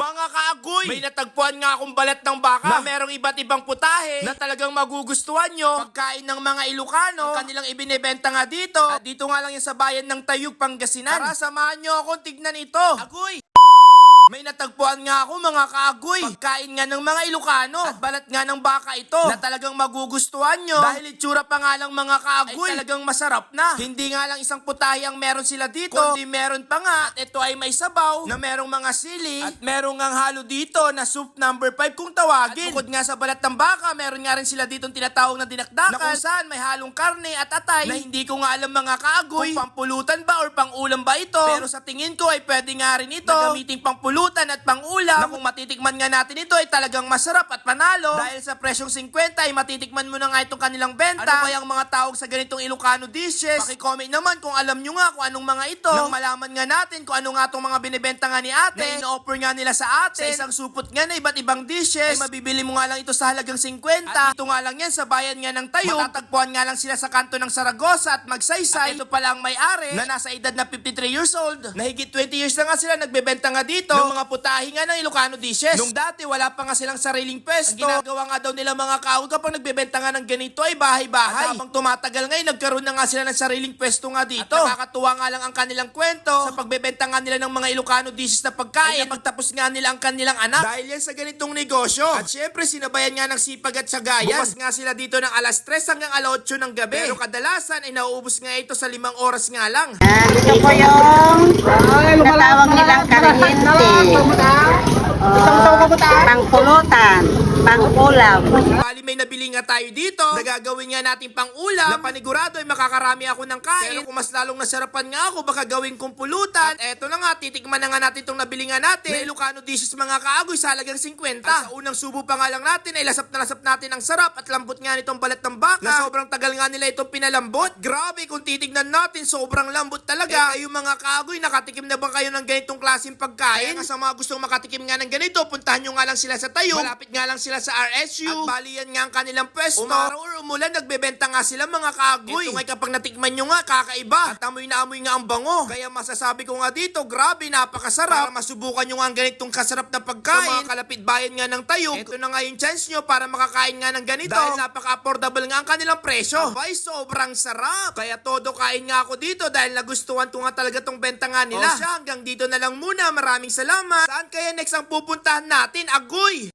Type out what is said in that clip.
Mga kaagoy, may natagpuan nga akong balat ng baka na merong iba't ibang putahe na talagang magugustuhan nyo. Pagkain ng mga Ilocano, ang kanilang ibinebenta nga dito. At dito nga lang yan sa bayan ng Tayug, Pangasinan. Tara, samahan nyo akong tignan ito. Agoy! May natagpuan nga ako mga kaagoy. Pagkain nga ng mga Ilocano. At balat nga ng baka ito. Na talagang magugustuhan nyo. Dahil itsura pa nga lang mga kaagoy. Ay talagang masarap na. Hindi nga lang isang putahe ang meron sila dito. Kundi meron pa nga. At ito ay may sabaw. Na merong mga sili. At merong nga halo dito na soup number 5 kung tawagin. At bukod nga sa balat ng baka, meron nga rin sila dito tinatawag na dinakdakan. Na kung saan may halong karne at atay. Na hindi ko nga alam mga kaagoy. Kung pampulutan ba or pangulam ba ito. Pero sa tingin ko ay pwede nga rin ito. Na gamiting pangpulutan at pangulam. Na kung matitikman nga natin ito ay talagang masarap at panalo. Dahil sa presyong 50 ay matitikman mo na nga itong kanilang benta. Ano kaya ang mga tawag sa ganitong Ilocano dishes? Pakicomment naman kung alam nyo nga kung anong mga ito. Nang malaman nga natin kung ano nga itong mga binibenta nga ni ate. Na ino-offer nga nila sa atin. Sa isang supot nga na iba't ibang dishes. Ay mabibili mo nga lang ito sa halagang 50. At dito nga lang yan sa bayan nga ng Tayo. Matatagpuan nga lang sila sa kanto ng Saragosa at Magsaysay. At ito pala ang may-ari na nasa edad na 53 years old. Na higit 20 years na nga sila nagbebenta nga dito. Ng mga putahe nga ng Ilocano dishes. Nung dati wala pa nga silang sariling pwesto. Ang ginagawa nga daw nila mga kaawag kapag nagbebenta nga ng ganito ay bahay-bahay. At habang tumatagal ngayon, nagkaroon na nga sila ng sariling pwesto nga dito. At nakakatuwa nga lang ang kanilang kwento sa pagbebenta nga nila ng mga Ilocano dishes na pagkain. Ay napagtapos nga nila ang kanilang anak. Dahil yan sa ganitong negosyo. At syempre, sinabayan nga ng sipag at sagayan. Bukas nga sila dito ng alas 3 hanggang alas 8 ng gabi. Pero kadalasan ay nauubos nga ito sa limang oras nga lang. Ah, ito po yung natawag nilang karihente. Pangpulutan, pangkulam. May nabili nga tayo dito na gagawin nga natin pang ulam na panigurado ay makakarami ako ng kain. Pero kung mas lalong nasarapan nga ako baka gawin kong pulutan. At eto na nga, titikman na nga natin itong nabili nga natin. Na Ilocano dishes mga kaagoy sa halagang 50. At sa unang subo pa nga lang natin ay lasap na lasap natin ang sarap at lambot nga nitong balat ng baka. Na sobrang tagal nga nila itong pinalambot. Grabe kung titignan natin sobrang lambot talaga. Eh kayo mga kaagoy, nakatikim na ba kayo ng ganitong klaseng pagkain? Kaya nga sa mga gustong makatikim nga ng ganito, puntahan nyo nga lang sila sa tayo. Malapit nga lang sila sa RSU. At bali yan nga ang kanilang pwesto. Umaraw or umulan, nagbebenta nga sila mga kaagoy. Ito nga kapag natikman nyo nga, kakaiba. At amoy na amoy nga ang bango. Kaya masasabi ko nga dito, grabe, napakasarap. Para masubukan nyo nga ang ganitong kasarap na pagkain. Sa mga kalapit bayan nga ng tayo. Ito na nga yung chance nyo para makakain nga ng ganito. Dahil napaka-affordable nga ang kanilang presyo. Abay, sobrang sarap. Kaya todo kain nga ako dito dahil nagustuhan ko nga talaga tong benta nga nila. O siya, hanggang dito na lang muna. Maraming salamat. Saan kaya next ang pupuntahan natin? Agoy!